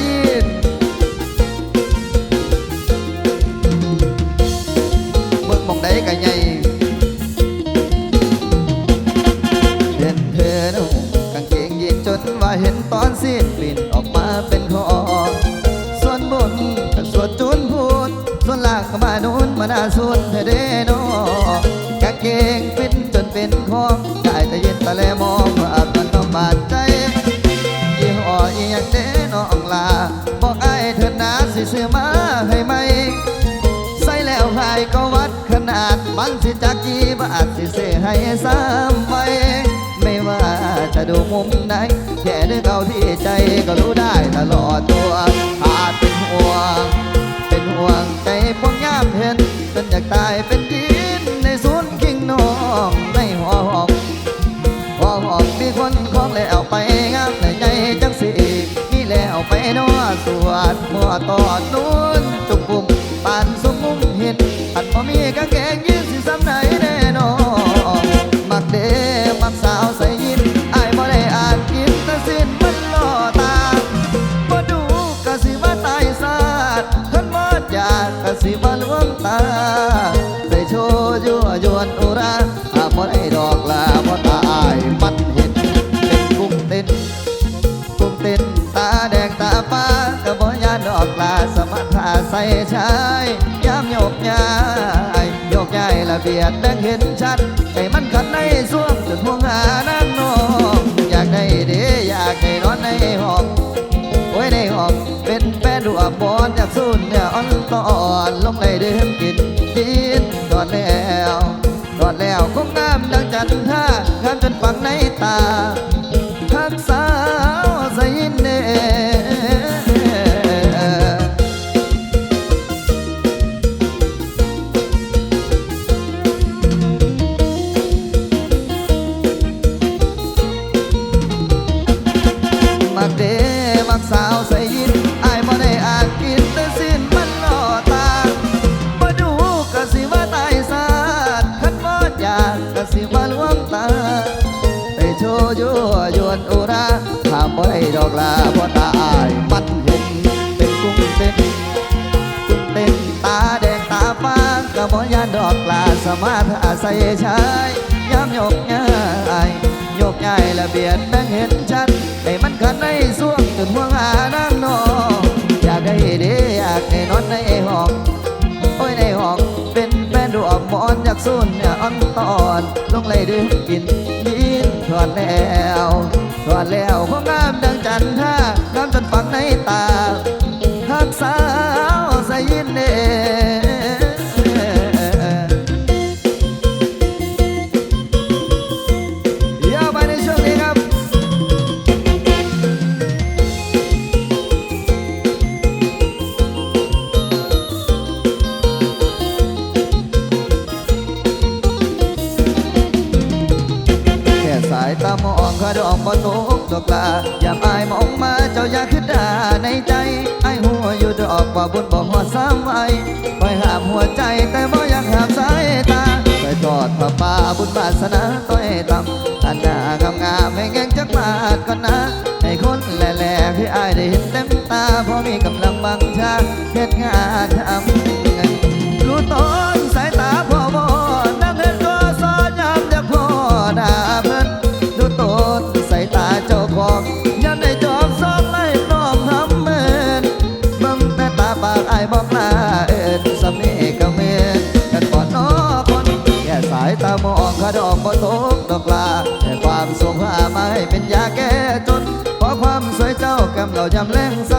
ยิ มันสิจักกี่บาทสิเสให้ซ้ำไว้ไม่ว่าจะดูมุมไหน แค่ด้วยเก่าที่ใจก็รู้ได้ตลอดตัวขาดเป็นห่วง เป็นห่วงใจพวงยามเห็นจนอยากตายเป็นดินในศูนย์คิงน้องในหัวห้องพอหอกมีคนของแล้วไปงามในใจจังสีมีแล้วไปนอสวดมัวตอดนู้ ใชายยามโยกย้ายโยกย้ายละเบียดแบ่งเห็นชัดใจมันขัดในส่วงจนห่วงหานางนองอยากได้เดีอยากได้นอนในห้องโอ้ยในห้องเป็นแฟนรัวบอลอยากสู้เนี่ยอ่อนตอนลงในเดิมกินดินตอนแล้วตอนแล้วคงงามดังจันทรางามจนฝังในตา บ่ยานดอกลาสมาธาศัยชายยามยกง่ายยกง่ายละเบียดแบ่งเห็นชัดให้มันขันในส่วงจนห่วงหานางนออยากได้เดีอยากได้นอนในห้องโอ้ยในห้องเป็นแฟนดวงมอนอยากสุ่นเนี่ยอ่อนตอนลงเลยดื่มกินยินถอดแล้วถอดแล้วคงงามดังจันทรางามจนฝังในตา ว่าบุญบ่หัวซ้ำไอคอยหามหัวใจแต่บ่อยากหามสายตาไปทอดผ้าป่าบุญบาสนาต้อยต่ำอันหน้างามงามให้แงงจักมาดก่อนนะให้คนแหล่ๆให้อายได้เห็นเต็มตาพอมีกำลังบังชาเฮ็ดงานทำำเรายำแรง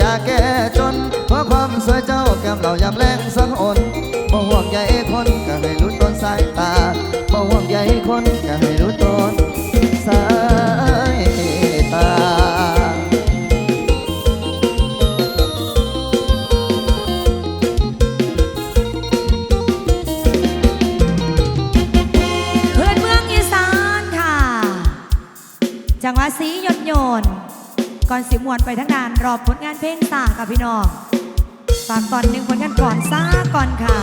ยาแก้จน เพราะความสวยเจ้าแก้มเรายามแรงสังอนบ่ห่วงใหญ่คนก็ให้ลุ้ต้นสายตาบ่ห่วงใหญ่คนก็ให้ ค่ะพี่น้อง ฝากตอนหนึ่งผลงานก่อนซ่าก่อนค่ะ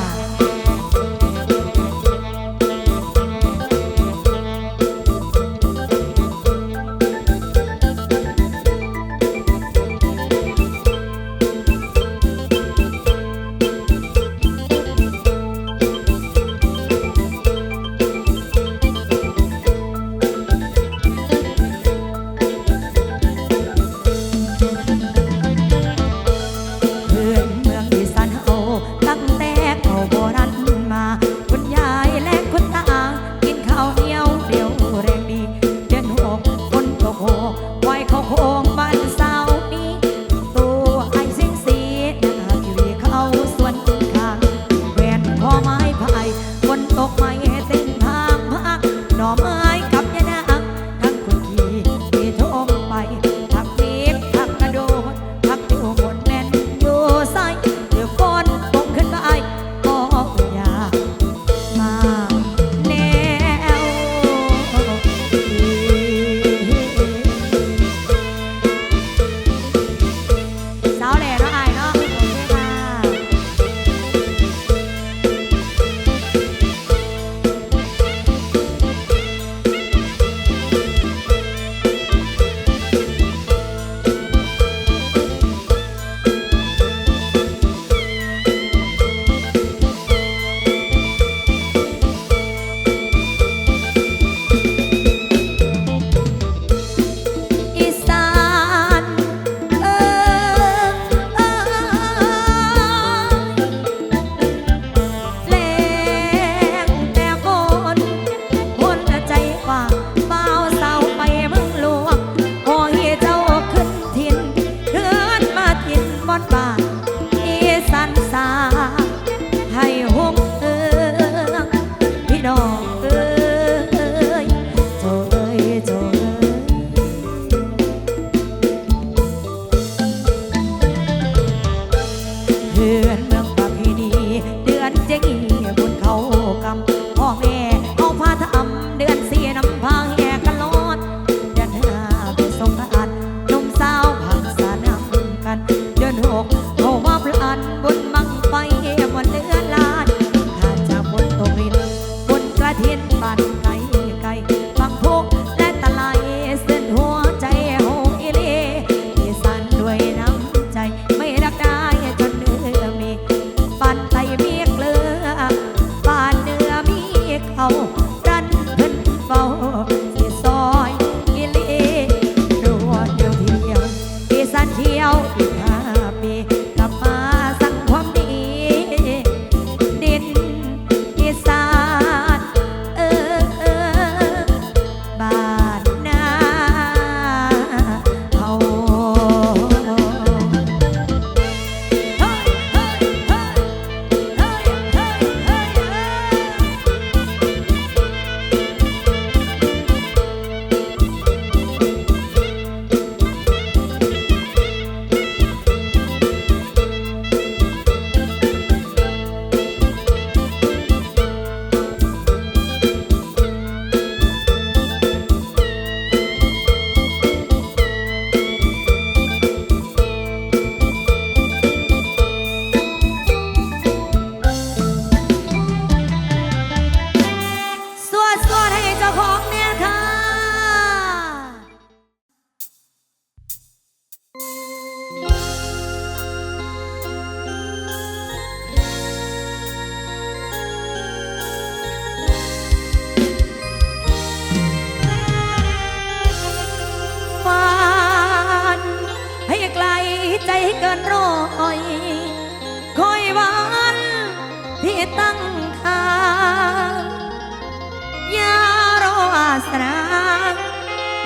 哈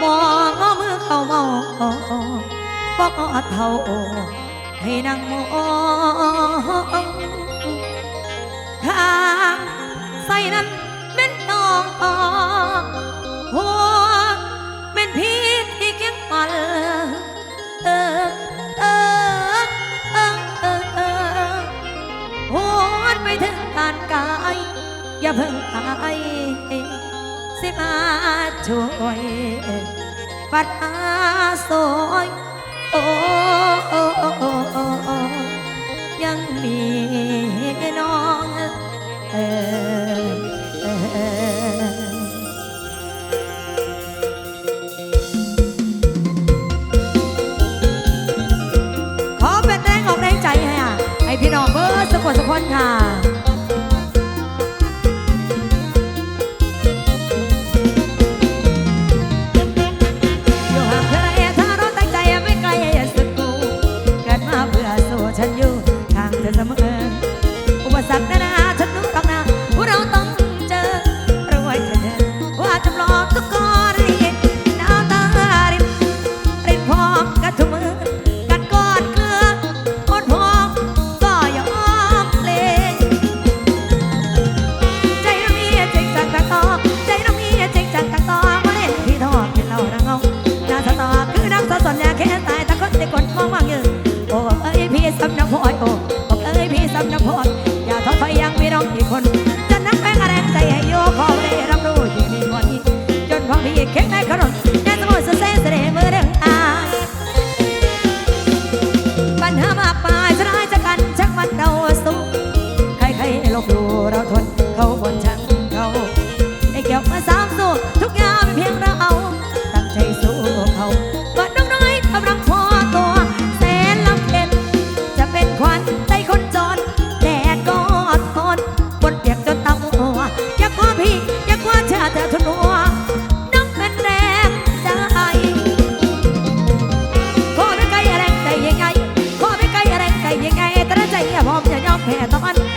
บองอมือเขาเมาบ่กเท่าให้นางมองทางใส่นั้นเป็นน้องหัวเป็นพีษที่เก็บมันเออเออเออเออเออดไปถึงการกาย อย่าเพิ่งตาย สิมาช่วยปัญหาโซยโอ้ยังมีน้องเออขอเป็นแรงออกแรงใจให้อะให้พี่น้องเบอร์สะกดสะพอนค่ะ แท้ต้องอัน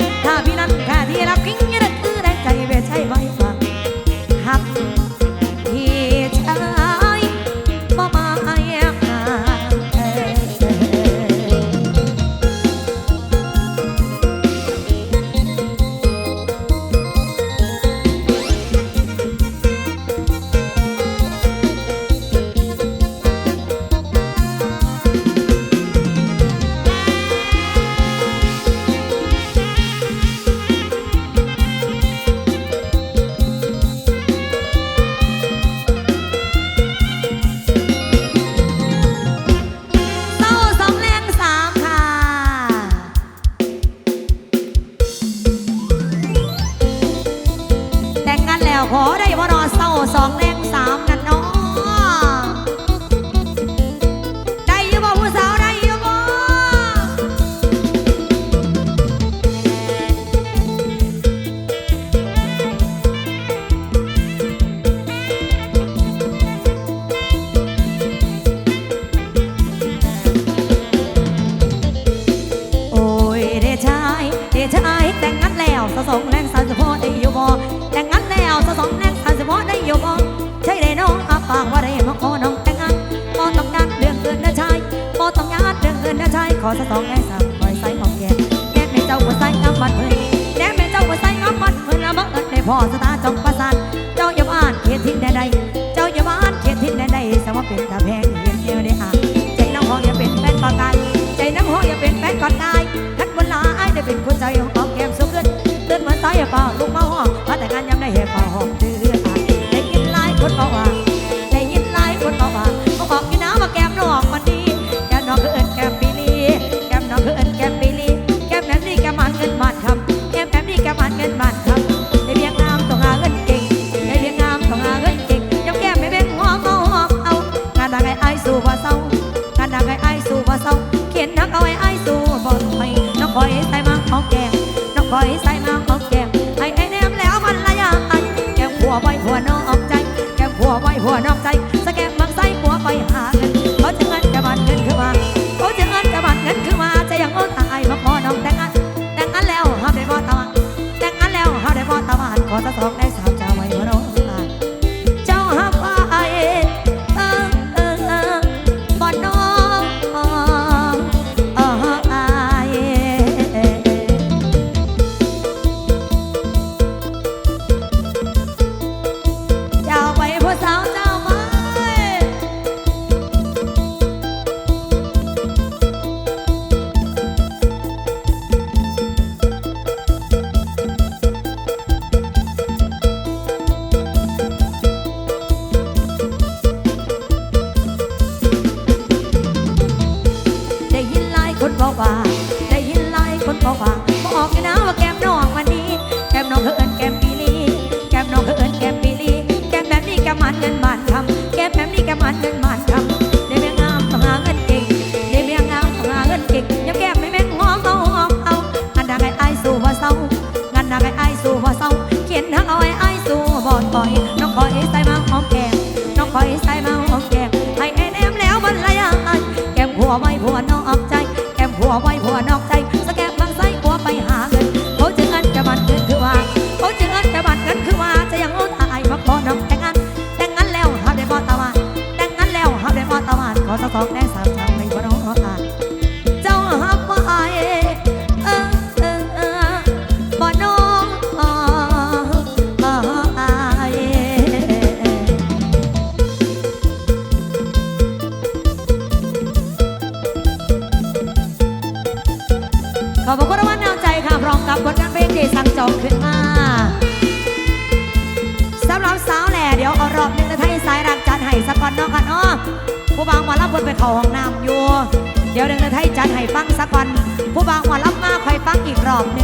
ชายเดชายแต่งงานแล้วสะสมแรงสานสะโพอได้อยู่บ่แต่งงานแล้วสะสมแรงสานสะโพอได้อยู่บ่ใช่ได้น้องอาปากว่าได้มาขอน้องแต่งงานพอต้องงานเรื่องเกินนะชายพอต้องงานเรื่องเกินนะชายขอสะสมแรงสานปล่อยใส่ของแก่แกไม่เจ้าหัวใส่งำมัดเพิ่นแกไม่เจ้าหัวใส่งำมัดเพิ่นละเมื่อเอิญในพอสตาจงประส อยใส่มาเอาแก้มให้ไอ้แนมแล้วมันละยายแก้มหัวไว้หัวนอกใจ แก้มหัวไว้หัวนอกใจสแกมมังใส่หัวไปหาเงินเขาจะเงินจะบานเงินขึ้นมาเขาจะเงินจะบานเงินขึ้นมาจะยังโอนตายมาพอน้องแต่งอันแต่งอันแล้วห้ามได้บ่ตาแต่งอันแล้วห้ามได้บ่ตาบ้นขอตะสอง ว่า ได้ยินหลายคนบอกว่าบอกกันหนะว่า phật đang ผู้บางหัวลับมาคอยฟังอีกรอบนึง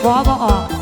เพร